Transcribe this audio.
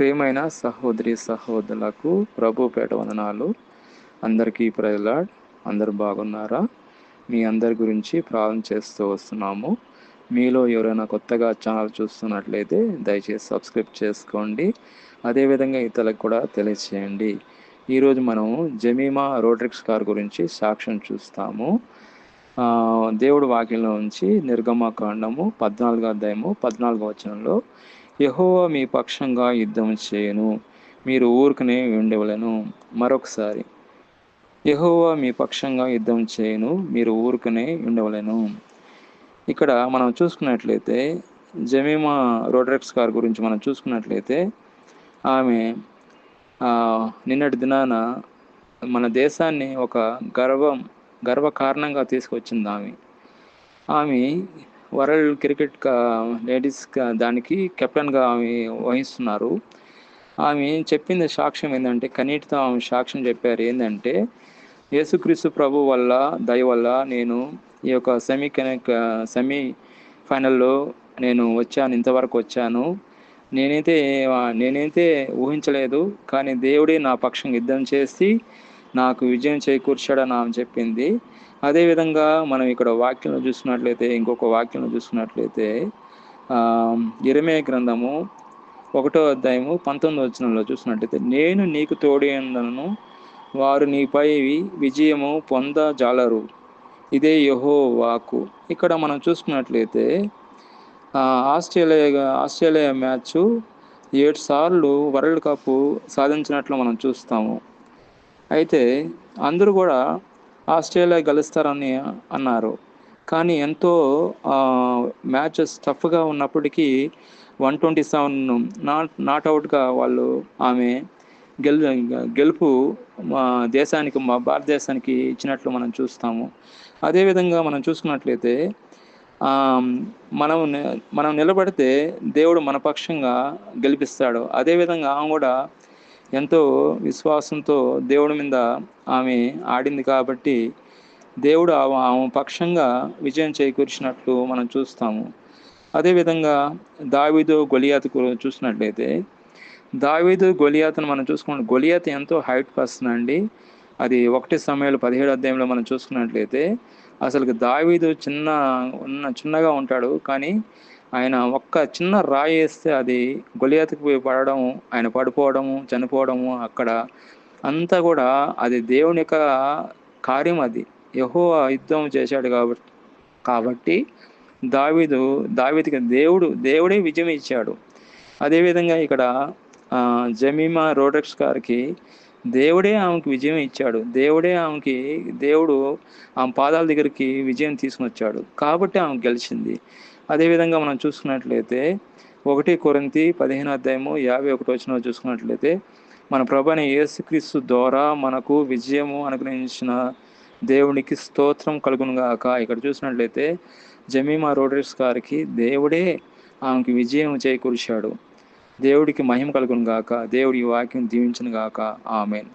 ప్రియమైన సహోదరి సహోదరులకు ప్రభు పేట వందనాలు. అందరికీ ప్రజలాడ్ అందరు బాగున్నారా? మీ అందరి గురించి ప్రార్థన చేస్తూ వస్తున్నాము. మీలో ఎవరైనా కొత్తగా ఛానల్ చూస్తున్నట్లయితే దయచేసి సబ్స్క్రైబ్ చేసుకోండి. అదేవిధంగా ఇతరులకు కూడా తెలియచేయండి. ఈరోజు మనము జమీమా రోడ్రిక్స్ కార్ గురించి సాక్ష్యం చూస్తాము. దేవుడు వాక్యంలో ఉంచి నిర్గమకాండము పద్నాలుగో అధ్యాయము పద్నాలుగో వచనంలో యహోవా మీ పక్షంగా యుద్ధం చేయను మీరు ఊరుకునే ఉండవలను. మరొకసారి యహోవా మీ పక్షంగా యుద్ధం చేయను మీరు ఊరుకునే ఉండవలను. ఇక్కడ మనం చూసుకున్నట్లయితే జమీమా రోడ్రెక్స్ కార్ గురించి మనం చూసుకున్నట్లయితే ఆమె నిన్నటి దినాన మన దేశాన్ని ఒక గర్వం గర్వ కారణంగా తీసుకొచ్చింది ఆమె. ఆమె వరల్డ్ క్రికెట్ లేడీస్ దానికి కెప్టెన్గా ఆమె వహిస్తున్నారు. ఆమె చెప్పింది సాక్ష్యం ఏంటంటే కనీటితో ఆమె సాక్ష్యం చెప్పారు ఏంటంటే యేసుక్రీస్తు ప్రభు వల్ల దయ వల్ల నేను ఈ యొక్క సెమీ కనెక్ సెమీ ఫైనల్లో నేను వచ్చాను ఇంతవరకు వచ్చాను. నేనైతే నేనైతే ఊహించలేదు కానీ దేవుడే నా పక్షం యుద్ధం చేసి నాకు విజయం చేకూర్చాడని ఆమె చెప్పింది. అదేవిధంగా మనం ఇక్కడ వాక్యంలో చూసినట్లయితే ఇంకొక వాక్యంలో చూసుకున్నట్లయితే ఇరమే గ్రంథము ఒకటో అధ్యాయము పంతొమ్మిదో వచనంలో చూసినట్లయితే నేను నీకు తోడేందనను వారు నీపై విజయము పొందజాలరు. ఇదే యహో వాకు ఇక్కడ మనం చూసుకున్నట్లయితే ఆస్ట్రేలియా ఆస్ట్రేలియా మ్యాచ్ ఏడు సార్లు వరల్డ్ కప్ సాధించినట్లు మనం చూస్తాము. అయితే అందరూ కూడా ఆస్ట్రేలియా గెలుస్తారని అన్నారు. కానీ ఎంతో మ్యాచెస్ టఫ్గా ఉన్నప్పటికీ one twenty seven not not అవుట్గా వాళ్ళు ఆమె గెలు గెలుపు మా దేశానికి మా భారతదేశానికి ఇచ్చినట్లు మనం చూస్తాము. అదేవిధంగా మనం చూసుకున్నట్లయితే మనం మనం నిలబడితే దేవుడు మన పక్షంగా గెలిపిస్తాడు. అదేవిధంగా ఆమె కూడా ఎంతో విశ్వాసంతో దేవుడి మీద ఆమె ఆడింది కాబట్టి దేవుడు ఆమె పక్షంగా విజయం చేకూర్చినట్లు మనం చూస్తాము. అదేవిధంగా దావీదు గొలియాత్ చూసినట్లయితే దావీదు గొలియాతను మనం చూసుకున్న గొలియాత్ ఎంతో హైట్ పర్సన్ అండి. అది ఒకటి సమయంలో పదిహేడు అధ్యాయంలో మనం చూసుకున్నట్లయితే అసలు దావీదు చిన్న ఉన్న చిన్నగా ఉంటాడు. కానీ ఆయన ఒక్క చిన్న రాయి వేస్తే అది గొలియాతకు పోయి పడడం ఆయన పడిపోవడము చనిపోవడము అక్కడ అంతా కూడా అది దేవుని యొక్క కార్యం అది. యహో యుద్ధం చేశాడు కాబట్టి కాబట్టి దావీదు దావీదికి దేవుడు దేవుడే విజయం ఇచ్చాడు. అదేవిధంగా ఇక్కడ జమీమా రోడక్స్ గారికి దేవుడే ఆమెకు విజయం ఇచ్చాడు. దేవుడే ఆమెకి దేవుడు ఆమె పాదాల దగ్గరికి విజయం తీసుకుని వచ్చాడు. కాబట్టి ఆమె గెలిచింది. అదేవిధంగా మనం చూసుకున్నట్లయితే ఒకటి కొరింతి పదిహేను అధ్యాయము యాభై ఒకటి వచ్చిన చూసుకున్నట్లయితే మన ప్రభాని యేసుక్రీస్తు ద్వారా మనకు విజయము అనుగ్రహించిన దేవునికి స్తోత్రం కలుగునుగాక ఇక్కడ చూసినట్లయితే జమీమా రోడ్రిస్ గారికి దేవుడే ఆమెకి విజయం చేకూర్చాడు. దేవుడికి మహిమ కలుగును గాక దేవుడి వాక్యం దీవించను గాక. ఆమెన్.